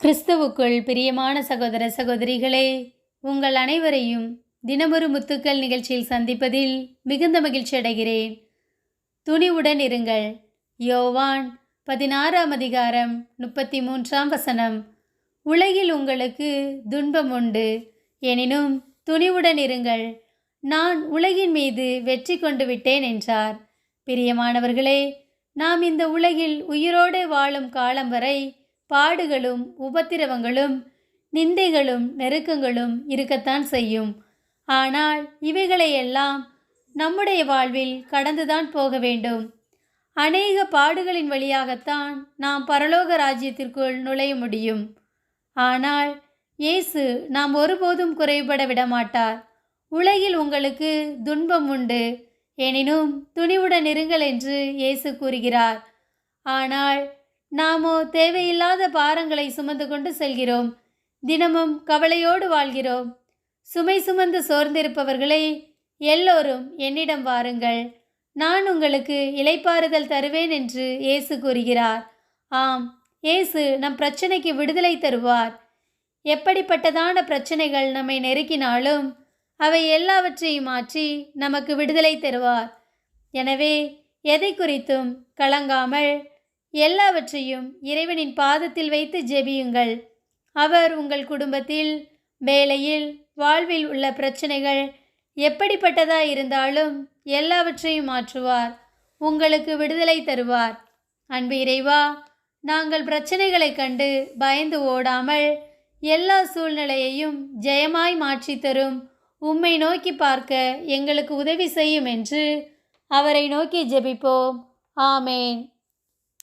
கிறிஸ்துவுக்குள் பிரியமான சகோதர சகோதரிகளே உங்கள் அனைவரையும் தினமொரு முத்துக்கள் நிகழ்ச்சியில் சந்திப்பதில் மிகுந்த மகிழ்ச்சி அடைகிறேன். துணிவுடன் இருங்கள். யோவான் பதினாறாம் அதிகாரம் முப்பத்தி மூன்றாம் வசனம். உலகில் உங்களுக்கு துன்பம் உண்டு. எனினும் துணிவுடன் இருங்கள். நான் உலகின் மீது வெற்றி கொண்டு விட்டேன் என்றார். பிரியமானவர்களே நாம் இந்த உலகில் உயிரோடு வாழும் காலம் வரை பாடுகளும் உபத்திரவங்களும் நிந்தைகளும் நெருக்கங்களும் இருக்கத்தான் செய்யும். ஆனால் இவைகளையெல்லாம் நம்முடைய வாழ்வில் கடந்துதான் போக வேண்டும். அநேக பாடுகளின் வழியாகத்தான் நாம் பரலோக ராஜ்யத்திற்குள் நுழைய முடியும். ஆனால் இயேசு நாம் ஒருபோதும் குறைபட விடமாட்டார். உலகில் உங்களுக்கு துன்பம் உண்டு. எனினும் துணிவுடன் இருங்கள் என்று இயேசு கூறுகிறார். ஆனால் நாமோ தேவையில்லாத பாரங்களை சுமந்து கொண்டு செல்கிறோம். தினமும் கவலையோடு வாழ்கிறோம். சுமை சுமந்து சோர்ந்திருப்பவர்களே எல்லோரும் என்னிடம் வாருங்கள். நான் உங்களுக்கு இலைப்பாறுதல் தருவேன் என்று இயேசு கூறுகிறார். ஆம் இயேசு நம் பிரச்சனைக்கு விடுதலை தருவார். எப்படிப்பட்டதான பிரச்சனைகள் நம்மை நெருக்கினாலும் அவை எல்லாவற்றையும் மாற்றி நமக்கு விடுதலை தருவார். எனவே எதை குறித்தும் கலங்காமல் எல்லாவற்றையும் இறைவனின் பாதத்தில் வைத்து ஜெபியுங்கள். அவர் உங்கள் குடும்பத்தில் வேலையில் வாழ்வில் உள்ள பிரச்சனைகள் எப்படிப்பட்டதாக இருந்தாலும் எல்லாவற்றையும் மாற்றுவார். உங்களுக்கு விடுதலை தருவார். அன்பு இறைவா நாங்கள் பிரச்சனைகளை கண்டு பயந்து ஓடாமல் எல்லா சூழ்நிலையையும் ஜெயமாய் மாற்றி தரும். உம்மை நோக்கி பார்க்க எங்களுக்கு உதவி செய்யும் என்று அவரை நோக்கி ஜெபிப்போம். ஆமேன்.